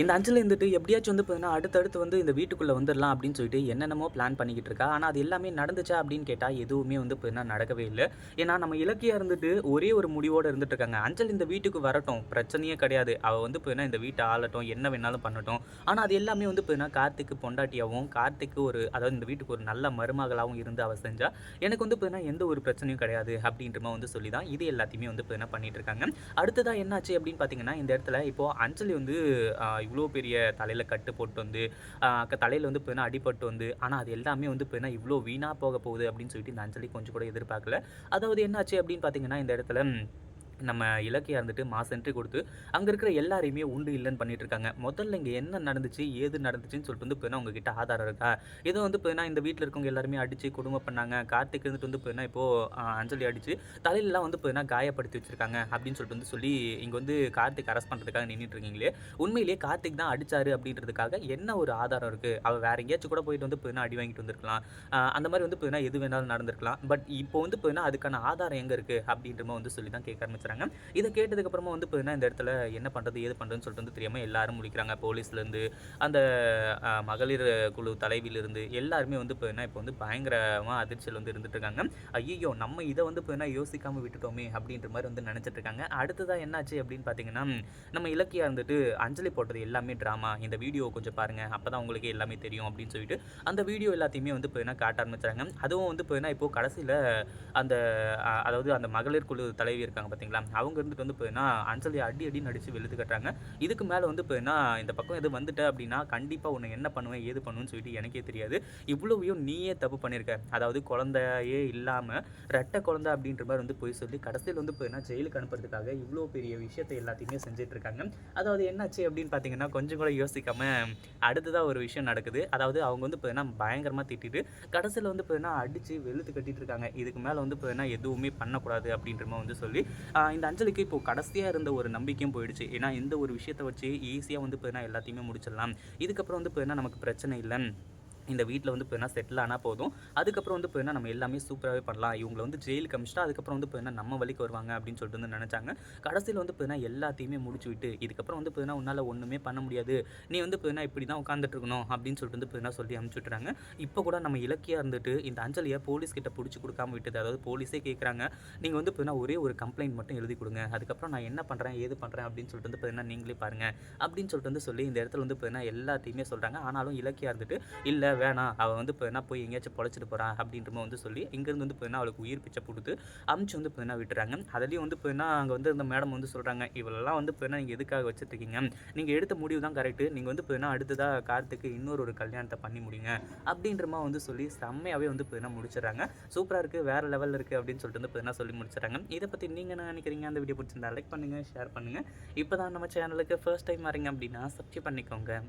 இந்த அஞ்சல் இருந்துட்டு எப்படியாச்சும் வந்து பார்த்தீங்கன்னா அடுத்தடுத்து வந்து இந்த வீட்டுக்குள்ளே வந்துடலாம் அப்படின்னு சொல்லிட்டு என்னென்னமோ பிளான் பண்ணிக்கிட்டு இருக்கா. ஆனால் அது எல்லாமே நடந்துச்சா அப்படின்னு கேட்டால் எதுவுமே வந்து பார்த்தீங்கன்னா நடக்கவே இல்லை. ஏன்னா நம்ம இலக்கியா இருந்துட்டு ஒரே ஒரு முடிவோடு இருந்துட்டு இருக்காங்க. அஞ்சல் இந்த வீட்டுக்கு வரட்டும். பிரச்சனையே கிடையாது. அவள் வந்து பார்த்தீங்கன்னா இந்த வீட்டை ஆளட்டும். என்ன வேணாலும் பண்ணட்டும். ஆனால் அது எல்லாமே வந்து பார்த்தீங்கன்னா கார்த்திக்கு பொண்டாட்டியாகவும் கார்த்திக்கு ஒரு அதாவது இந்த வீட்டுக்கு ஒரு நல்ல மருமகளாகவும் இருந்து அவள் செஞ்சா எனக்கு வந்து பார்த்தீங்கன்னா எந்த ஒரு பிரச்சனையும் கிடையாது அப்படின்ற மாதிரி வந்து சொல்லி தான் இது எல்லாத்தையுமே வந்து பார்த்தீங்கன்னா பண்ணிட்டு இருக்காங்க. அடுத்ததாக என்னாச்சு அப்படின்னு பார்த்தீங்கன்னா இந்த இடத்துல இப்போ அஞ்சலி வந்து இவ்வளோ பெரிய தலையில் கட்டு போட்டு வந்து தலையில் வந்து பார்த்தீங்கன்னா அடிபட்டு வந்து ஆனால் அது எல்லாமே வந்து இப்போ இவ்வளோ வீணாக போக போகுது அப்படின்னு சொல்லிட்டு இந்த அஞ்சலி கொஞ்சம் கூட எதிர்பார்க்கல. அதாவது என்னாச்சு அப்படின்னு பார்த்தீங்கன்னா இந்த இடத்துல நம்ம இலக்கியா இருந்துட்டு மாஸ் என்ட்ரி கொடுத்து அங்கே இருக்கிற எல்லாரையுமே உண்டு இல்லைன்னு பண்ணிட்டு இருக்காங்க முதல்ல இங்கே என்ன நடந்துச்சு ஏது நடந்துச்சுன்னு சொல்லிட்டு வந்து போயினா உங்ககிட்ட ஆதாரம் இருக்கா? ஏதோ வந்து போயினா இந்த வீட்டில் இருக்கவங்க எல்லாருமே அடிச்சு கொடுமை பண்ணாங்க. கார்த்திக் இருந்துட்டு வந்து போயினா இப்போ அஞ்சலி அடிச்சு தலையிலலாம் வந்து போயினா காயப்படுத்தி வச்சிருக்காங்க அப்படின்னு சொல்லிட்டு வந்து சொல்லி இங்கே வந்து கார்த்திக் அரெஸ்ட் பண்ணுறதுக்காக நின்றுட்டு இருக்கீங்களே உண்மையிலேயே கார்த்திக் தான் அடிச்சாரு அப்படின்றதுக்காக என்ன ஒரு ஆதாரம் இருக்குது அவள் வேற எங்கேயாச்சும் கூட போயிட்டு வந்து போயினா அடி வாங்கிட்டு வந்திருக்கலாம். அந்த மாதிரி வந்து போயினா எது வேணாலும் நடந்திருக்கலாம். பட் இப்போ வந்து போயினா அதுக்கான ஆதாரம் எங்கே இருக்குது அப்படின்ற வந்து சொல்லி தான் கேட்க ஆரம்பிச்சாங்க இதை கேட்டதுக்கப்புறமா வந்து பார்த்தீங்கன்னா இந்த இடத்துல என்ன பண்ணுறது ஏது பண்ணுறதுன்னு சொல்லிட்டு வந்து தெரியாமல் எல்லாரும் முடிக்கிறாங்க. போலீஸ்லேருந்து அந்த மகளிர் குழு தலைவியிலிருந்து எல்லாருமே வந்து பார்த்தீங்கன்னா இப்போ வந்து பயங்கரமாக அதிர்ச்சியில் வந்து இருந்துட்டு இருக்காங்க ஐயோ நம்ம இதை வந்து பார்த்தீங்கன்னா யோசிக்காமல் விட்டுட்டோமே அப்படின்ற மாதிரி வந்து நினச்சிட்டு இருக்காங்க அடுத்ததாக என்னாச்சு அப்படின்னு பார்த்தீங்கன்னா நம்ம இலக்கியா இருந்துட்டு அஞ்சலி போட்டது எல்லாமே ட்ராமா இந்த வீடியோ கொஞ்சம் பாருங்கள் அப்போ தான் உங்களுக்கு எல்லாமே தெரியும் அப்படின்னு சொல்லிட்டு அந்த வீடியோ எல்லாத்தையுமே வந்து பார்த்தீங்கன்னா காட்ட ஆரம்பிச்சாங்க. அதுவும் வந்து பார்த்தீங்கன்னா இப்போது கடைசியில் அந்த அதாவது அந்த மகளிர் குழு தலைவி இருக்காங்க பார்த்தீங்களா அவங்க இருந்துட்டு வந்து போயின்னா அஞ்சலி அடி அடி நடிச்சு வெளுத்து கட்டுறாங்க. இதுக்கு மேலே வந்து போயின்னா இந்த பக்கம் எது வந்துட்ட அப்படின்னா கண்டிப்பாக உன்னை என்ன பண்ணுவேன் ஏது பண்ணுவேன்னு சொல்லிட்டு எனக்கே தெரியாது. இவ்வளவையும் நீயே தப்பு பண்ணியிருக்க அதாவது குழந்தையே இல்லாமல் ரெட்டை குழந்தை அப்படின்ற மாதிரி வந்து போய் சொல்லி கடைசியில் வந்து போயின்னா ஜெயிலுக்கு அனுப்புறதுக்காக இவ்வளோ பெரிய விஷயத்தை எல்லாத்தையுமே செஞ்சுட்டு இருக்காங்க. அதாவது என்னாச்சு அப்படின்னு பார்த்தீங்கன்னா கொஞ்சம் கூட யோசிக்காம அடுத்ததாக ஒரு விஷயம் நடக்குது. அதாவது அவங்க வந்து போயின்னா பயங்கரமாக திட்டிட்டு கடைசியில் வந்து போயின்னா அடித்து வெளுத்து கட்டிட்டு இருக்காங்க. இதுக்கு மேலே வந்து போயின்னா எதுவுமே பண்ணக்கூடாது அப்படின்ற மாதிரி வந்து சொல்லி இந்த அஞ்சலிக்கு இப்போ கடைசியாக இருந்த ஒரு நம்பிக்கையும் போயிடுச்சு. ஏன்னா இந்த ஒரு விஷயத்தை வச்சு ஈஸியாக வந்து போயினா எல்லாத்தையுமே முடிச்சிடலாம். இதுக்கப்புறம் வந்து போயினா நமக்கு பிரச்சனை இல்லை? இந்த வீட்டில் வந்து இப்போ செட்டில் ஆனால் போதும் அதுக்கப்புறம் வந்து போயிருந்தால் நம்ம எல்லாமே சூப்பராகவே பண்ணலாம் இவங்களை வந்து ஜெயிலுக்கு அமிச்சிட்டா அதுக்கப்புறம் வந்து இப்போ நம்ம வழிக்கு வருவாங்க அப்படின்னு சொல்லிட்டு வந்து நினச்சாங்க கடைசியில் வந்து போயிருந்தால் எல்லாத்தையுமே முடிச்சு விட்டு இதுக்கப்புறம் வந்து போயிருந்தால் உன்னால் ஒன்றுமே பண்ண முடியாது நீ வந்து போயிருந்தால் இப்படி தான் உட்காந்துட்டு இருக்கணும் அப்படின்னு சொல்லிட்டு வந்து போயிருந்தால் சொல்லி அமுச்சு விட்டுறாங்க இப்போ கூட நம்ம இலக்கியாக இருந்துட்டு இந்த அஞ்சலியை போலீஸ் கிட்ட பிடிச்சி கொடுக்காம விட்டது அதாவது போலீஸே கேட்குறாங்க நீங்கள் வந்து போயிருந்தால் ஒரே ஒரு கம்ப்ளைண்ட் மட்டும் எழுதி கொடுங்க அதுக்கப்புறம் நான் என்ன பண்ணுறேன் ஏது பண்ணுறேன் அப்படின்னு சொல்லிட்டு வந்து போயிருந்தால் நீங்களே பாருங்கள் அப்படின்னு சொல்லிட்டு வந்து சொல்லி இந்த இடத்துல வந்து போயிருந்தால் எல்லாத்தையுமே சொல்கிறாங்க ஆனாலும் இலக்கியாக இருந்துட்டு இல்லை வேணாம். அவள் வந்து இப்போ என்ன போய் எங்கேயாச்சும் பொழைச்சிட்டு போகிறான் அப்படின்ற வந்து சொல்லி இங்கேருந்து வந்து பார்த்தீங்கன்னா அவளுக்கு உயிர் பிச்சை கொடுத்து அமுச்சு வந்து இப்போ விட்டுறாங்க. அதுலேயும் வந்து இப்போ என்ன அங்கே வந்து இந்த மேடம் வந்து சொல்கிறாங்க இவளெல்லாம் வந்து இப்போ என்ன நீங்கள் எதுக்காக வச்சுட்டு நீங்கள் எடுத்த முடிவு தான் கரெக்டு நீங்கள் வந்து இப்போ அடுத்ததாக கார்த்துக்கு இன்னொரு ஒரு கல்யாணத்தை பண்ணி முடியுங்க அப்படின்றமா வந்து சொல்லி செம்மையாகவே வந்து இப்போ என்ன முடிச்சிடுறாங்க. சூப்பராக இருக்குது வேறு லெவலில் இருக்குது அப்படின்னு சொல்லிட்டு வந்து இப்போ சொல்லி முடிச்சிடுறாங்க. இதை பற்றி நீங்கள் என்ன நினைக்கிறீங்க? அந்த வீடியோ பிடிச்சிருந்தா லைக் பண்ணுங்கள் ஷேர் பண்ணுங்கள் இப்போ தான் நம்ம சேனலுக்கு ஃபர்ஸ்ட் டைம் வரீங்க அப்படின்னா சப்ஸ்கிரைப் பண்ணிக்கோங்க.